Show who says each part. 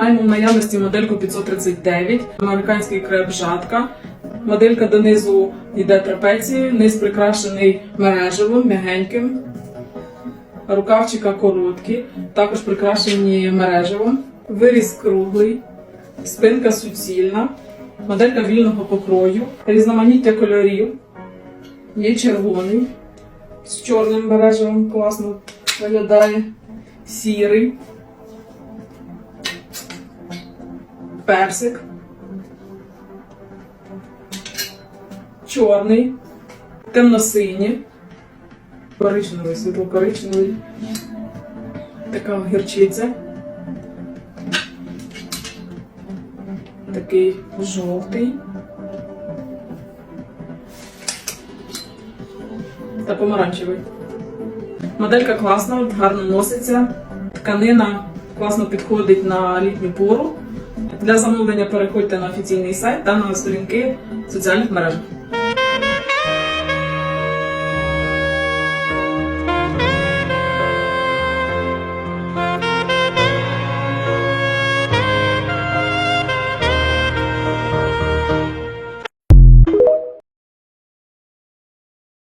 Speaker 1: маємо в наявності модельку 539, американський креп жатка. Моделька донизу йде трапецією, низ прикрашений мережевим, м'ягеньким. Рукавчика короткі, також прикрашені мережевим. Виріз круглий, спинка суцільна, моделька вільного покрою, різноманіття кольорів. Є червоний з чорним мережевим класно виглядає, сірий, персик, чорний, темно-синій, коричневий, світло-коричневий, така гірчиця, такий жовтий. та помаранчевий. Моделька класна, гарно носиться. Тканина класно підходить на літню пору. Для замовлення переходьте на офіційний сайт та на сторінки соціальних мережах.